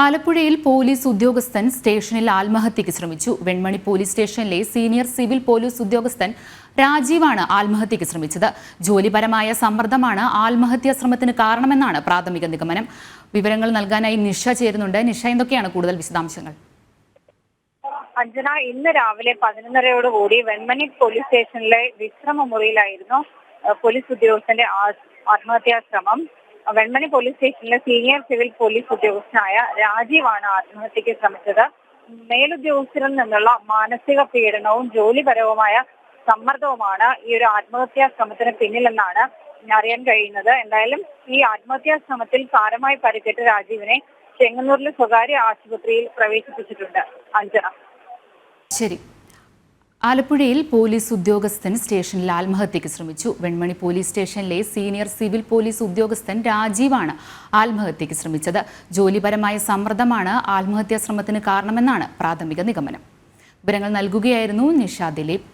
ആലപ്പുഴയിൽ പോലീസ് ഉദ്യോഗസ്ഥൻ സ്റ്റേഷനിൽ ആത്മഹത്യയ്ക്ക് ശ്രമിച്ചു. വെൺമണി പോലീസ് സ്റ്റേഷനിലെ സീനിയർ സിവിൽ പോലീസ് ഉദ്യോഗസ്ഥൻ രാജീവാണ് ആത്മഹത്യയ്ക്ക് ശ്രമിച്ചത്. ജോലിപരമായ സമ്മർദ്ദമാണ് ആത്മഹത്യാ ശ്രമത്തിന് കാരണമെന്നാണ് പ്രാഥമിക നിഗമനം. വിവരങ്ങൾ നൽകാനായി നിഷ ചേരുന്നുണ്ട്. നിഷ എന്തൊക്കെയാണ് കൂടുതൽ വിശദാംശങ്ങൾ? അഞ്ജന ഇന്ന് രാവിലെ പതിനൊന്നരയോടുകൂടി വെൺമണി പോലീസ് സ്റ്റേഷനിലെ വിശ്രമ മുറിയിലായിരുന്നു പോലീസ് ഉദ്യോഗസ്ഥന്റെ ആത്മഹത്യാ ശ്രമം വെൺമണി പോലീസ് സ്റ്റേഷനിലെ സീനിയർ സിവിൽ പോലീസ് ഉദ്യോഗസ്ഥനായ രാജീവാണ് ആത്മഹത്യക്ക് ശ്രമിച്ചത്. മേലുദ്യോഗസ്ഥരിൽ നിന്നുള്ള മാനസിക പീഡനവും ജോലിപരവുമായ സമ്മർദ്ദവുമാണ് ഈ ഒരു ആത്മഹത്യാ ശ്രമത്തിന് പിന്നിലെന്നാണ് അറിയാൻ കഴിയുന്നത്. എന്തായാലും ഈ ആത്മഹത്യാ ശ്രമത്തിൽ സാരമായി പരിക്കേറ്റ രാജീവിനെ ചെങ്ങന്നൂരിലെ സ്വകാര്യ ആശുപത്രിയിൽ പ്രവേശിപ്പിച്ചിട്ടുണ്ട്. അഞ്ജന. ശരി. ആലപ്പുഴയിൽ പോലീസ് ഉദ്യോഗസ്ഥൻ സ്റ്റേഷനിൽ ആത്മഹത്യയ്ക്ക് ശ്രമിച്ചു. വെൺമണി പോലീസ് സ്റ്റേഷനിലെ സീനിയർ സിവിൽ പോലീസ് ഉദ്യോഗസ്ഥൻ രാജീവാണ് ആത്മഹത്യയ്ക്ക് ശ്രമിച്ചത്. ജോലിപരമായ സമ്മർദ്ദമാണ് ആത്മഹത്യാ ശ്രമത്തിന് കാരണമെന്നാണ് പ്രാഥമിക നിഗമനം. വിവരങ്ങൾ നൽകുകയായിരുന്നു നിഷ ദിലീപ്